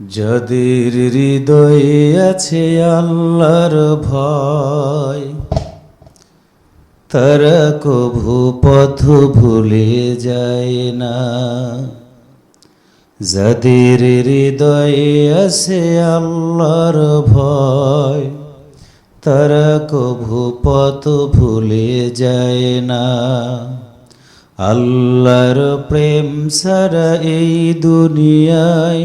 যাদের হৃদয়ে আছে আল্লাহর ভয়, তারা কভু পথ ভুলে যায় না। যাদের হৃদয়ে আছে আল্লাহর ভয়, তারা কভু পথ ভুলে যায় না। আল্লাহর প্রেম সারা এই দুনিয়ায়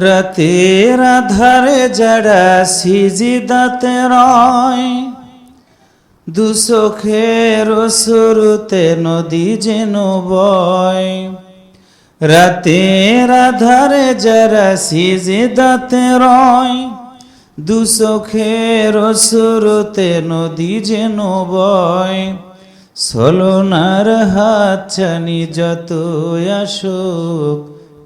রাতের আধারে যারা সিজিদাতে রয়। দুসখের শুরুতে নদী যেন বয়। রাতের আধারে যারা সিজিদাতে রয়। দুসখের শুরুতে নদী যেন বয়। সলনার হাত চানি যত আসুক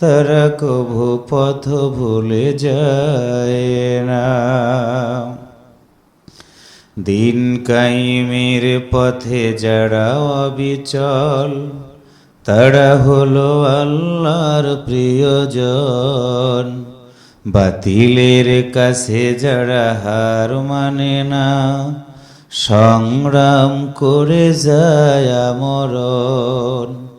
তারা কভু পথ ভুলে যায় না। দিন কাইমের পথে যারা অবিচল, তারা হলো আল্লাহর প্রিয়জন। বাতিলের কাছে যারা হার মানে না, সংগ্রাম করে যায় আমরণ।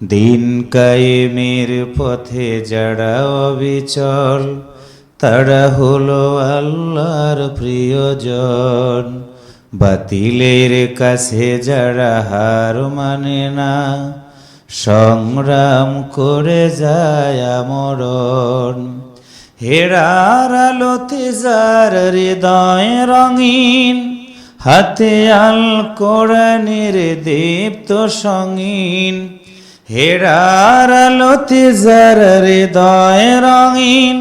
দিন কায়েমের পথে যারা অবিচল, তারা হলো আল্লাহর প্রিয়জন। বাতিলের কাছে যারা হার মানে না, সংগ্রাম করে যায় আমরণ। হেরার আলোতে যার হৃদয় রঙিন, হাতে আল কোরআনের দীপ্ত সঙ্গীন। হেরার আলোতে যার হৃদয় রঙিন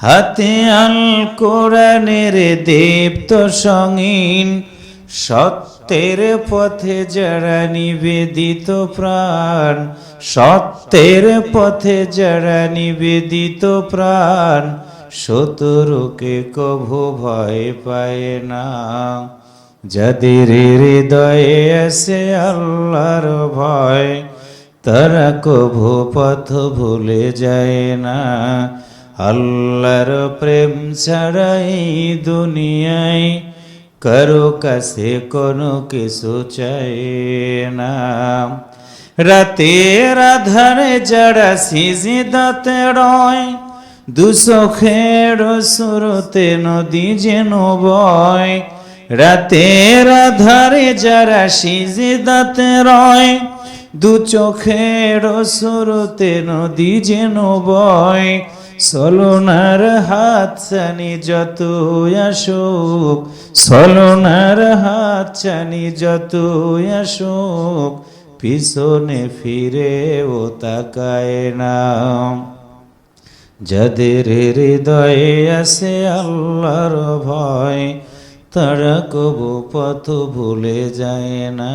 হাতে আল কোরআনের দীপ্ত সঙ্গীন, সত্যের পথে যারা নিবেদিত প্রাণ, সত্যের পথে যারা নিবেদিত প্রাণ, শত্রুকে কভু ভয় পায় না। যাদের হৃদয়ে আছে আল্লাহর ভয় তারা কভু পথ ভুলে যায় না। আল্লাহর প্রেম ছাড়াই দুনিয়ায় কারও কাছে কোনো কিছু চায় না। রাতের আধারে যারা সিজিদাতে রয়, দুসখের সুরতে নদী যেন বয়। রাতের আধারে যারা সিজিদাতে রয় দু চোখের সুরতে নদী যেন বয়, সলনার হাত চানি যত আসুক, সলনার হাত চানি যত আসুক, পিছনে ফিরে ও তাকায় না। যাদের হৃদয়ে আছে আল্লাহর ভয়, তারা কবু পথ ভুলে যায় না।